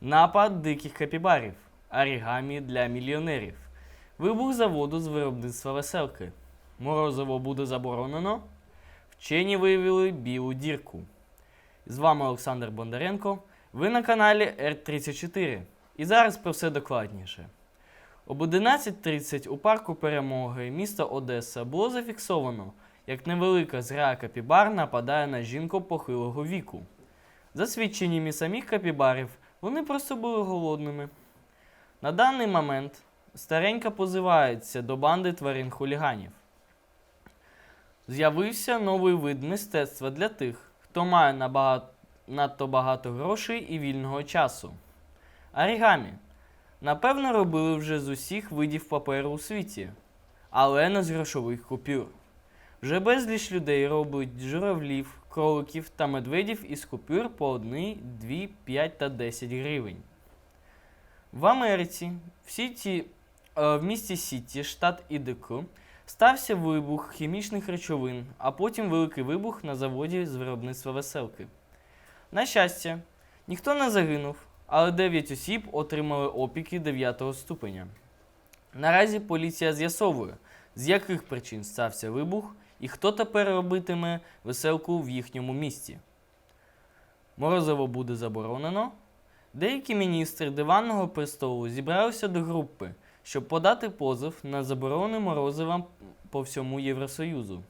Напад диких капібарів. Орігамі для мільйонерів. Вибух заводу з виробництва веселки. Морозиво буде заборонено. Вчені виявили білу дірку. З вами Олександр Бондаренко. Ви на каналі R34. І зараз про все докладніше. Об 11.30 у парку перемоги міста Одеса було зафіксовано, як невелика зграя капібар нападає на жінку похилого віку. За свідченнями самих капібарів, вони просто були голодними. На даний момент старенька позивається до банди тварин-хуліганів. З'явився новий вид мистецтва для тих, хто має набагато, надто багато грошей і вільного часу. Орігамі. Напевно, робили вже з усіх видів паперу у світі, але не з грошових купюр. Вже безліч людей роблять журавлів, кроликів та медведів із купюр по 1, 2, 5 та 10 гривень. В Америці, в, Сіті, е, в місті Сіті, штат Ідеко, стався вибух хімічних речовин, а потім великий вибух на заводі з виробництва веселки. На щастя, ніхто не загинув, але 9 осіб отримали опіки 9 ступеня. Наразі поліція з'ясовує, з яких причин стався вибух і хто тепер робитиме веселку в їхньому місті. Морозиво буде заборонено. Деякі міністри диванного престолу зібралися до групи, щоб подати позов на заборону морозива по всьому Євросоюзу.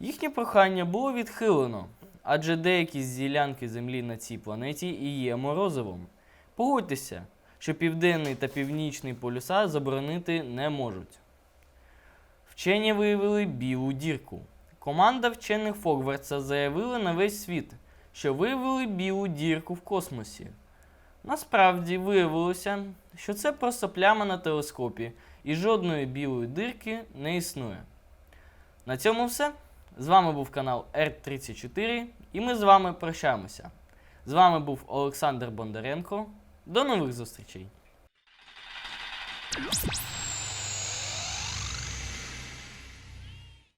Їхнє прохання було відхилено, адже деякі з ділянки землі на цій планеті і є морозивом. Погодьтеся, що південний та північний полюса заборонити не можуть. Вчені виявили білу дірку. Команда вчених Фогвартса заявила на весь світ, що виявили білу дірку в космосі. Насправді виявилося, що це просто пляма на телескопі, і жодної білої дирки не існує. На цьому все. З вами був канал R34, і ми з вами прощаємося. З вами був Олександр Бондаренко. До нових зустрічей!